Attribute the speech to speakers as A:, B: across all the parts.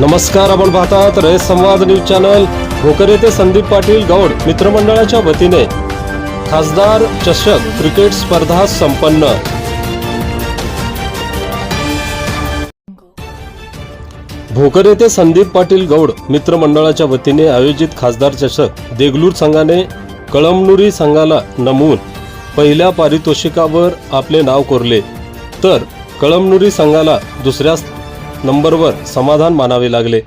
A: नमस्कार आपण पाहतात रय संवाद न्यूज चॅनल. भोकर येथे संदीप पाटील गौड मित्रमंडळाच्या वतीने. खासदार चषक क्रिकेट स्पर्धा संपन्न. भोकर येथे संदीप पाटील गौड मित्रमंडळाच्या वतीने आयोजित खासदार चषक देगलूर संघाने कळमनुरी संघाला नमवून पहिल्या पारितोषिकावर आपले नाव कोरले. तर कळमनुरी संघाला दुसऱ्या नंबरवर समाधान मानावे लागले.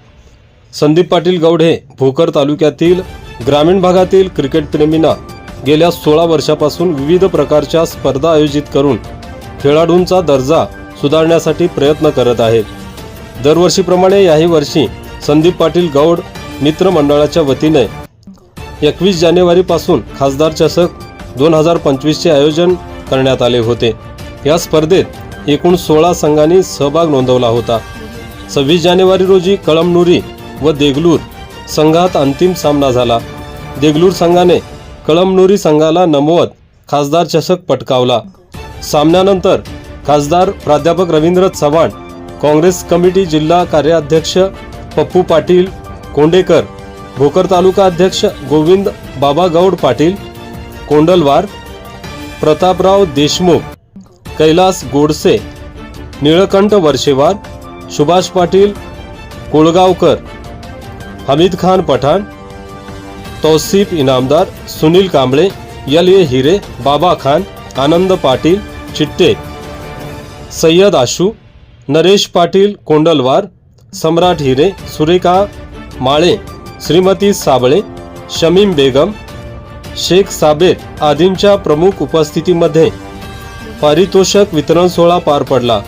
A: संदीप पाटील गौड हे भोकर तालुक्यातील ग्रामीण भागातील क्रिकेटप्रेमींना गेल्या सोळा वर्षापासून विविध प्रकारच्या स्पर्धा आयोजित करून खेळाडूंचा दर्जा सुधारण्यासाठी प्रयत्न करत आहेत. दरवर्षीप्रमाणे याही वर्षी संदीप पाटील गौड मित्रमंडळाच्या वतीने एकवीस जानेवारीपासून खासदार चषक दोन हजार पंचवीसचे आयोजन करण्यात आले होते. या स्पर्धेत एकूण सोळा संघांनी सहभाग नोंदवला होता. सव्वीस जानेवारी रोजी कळमनुरी व देगलूर संघात अंतिम सामना झाला. देगलूर संघाने कळमनुरी संघाला नमवत खासदार चषक पटकावला. सामन्यानंतर खासदार प्राध्यापक रवींद्र चव्हाण काँग्रेस कमिटी जिल्हा कार्याध्यक्ष पप्पू पाटील कोंडेकर भोकर तालुका अध्यक्ष गोविंद बाबा गौड पाटील कोंडलवार प्रतापराव देशमुख कैलास गोडसे निळकंठ वर्षेवार सुभाष पाटील कोळगावकर हमीद खान पठाण तौसिफ इनामदार सुनील कांबळे यल ए हिरे बाबा खान आनंद पाटील चिट्टे सय्यद आशू नरेश पाटील कोंडलवार सम्राट हिरे सुरेखा माळे श्रीमती साबळे शमीम बेगम शेख साबेर आदींच्या प्रमुख उपस्थितीमध्ये पारितोषक वितरण सोहळा पार पडला.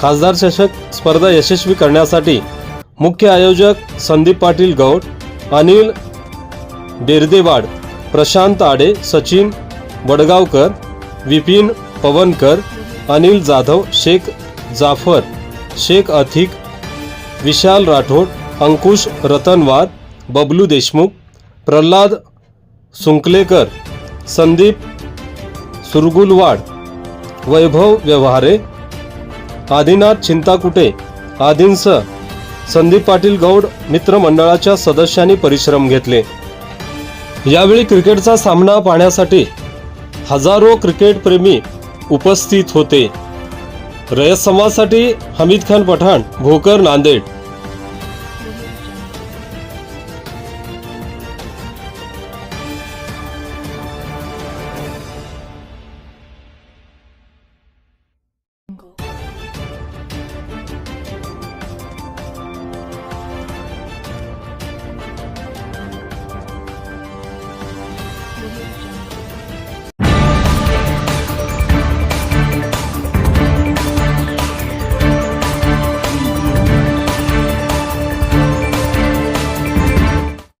A: खासदार चषक स्पर्धा यशस्वी करण्यासाठी मुख्य आयोजक संदीप पाटील गौड अनिल बेर्देवाड प्रशांत आडे सचिन वडगावकर विपिन पवनकर अनिल जाधव शेख जाफर शेख अथिक विशाल राठोड अंकुश रतनवार बबलू देशमुख प्रल्हाद सुंकलेकर संदीप सुरगुलवाड वैभव व्यवहारे आदिनाथ चिंताकुटे आदींसह संदीप पाटील गौड मित्रमंडळाच्या सदस्यांनी परिश्रम घेतले. यावेळी क्रिकेटचा सामना पाहण्यासाठी हजारो क्रिकेटप्रेमी उपस्थित होते. रयत समाजसाठी हमीद खान पठाण भोकर नांदेड.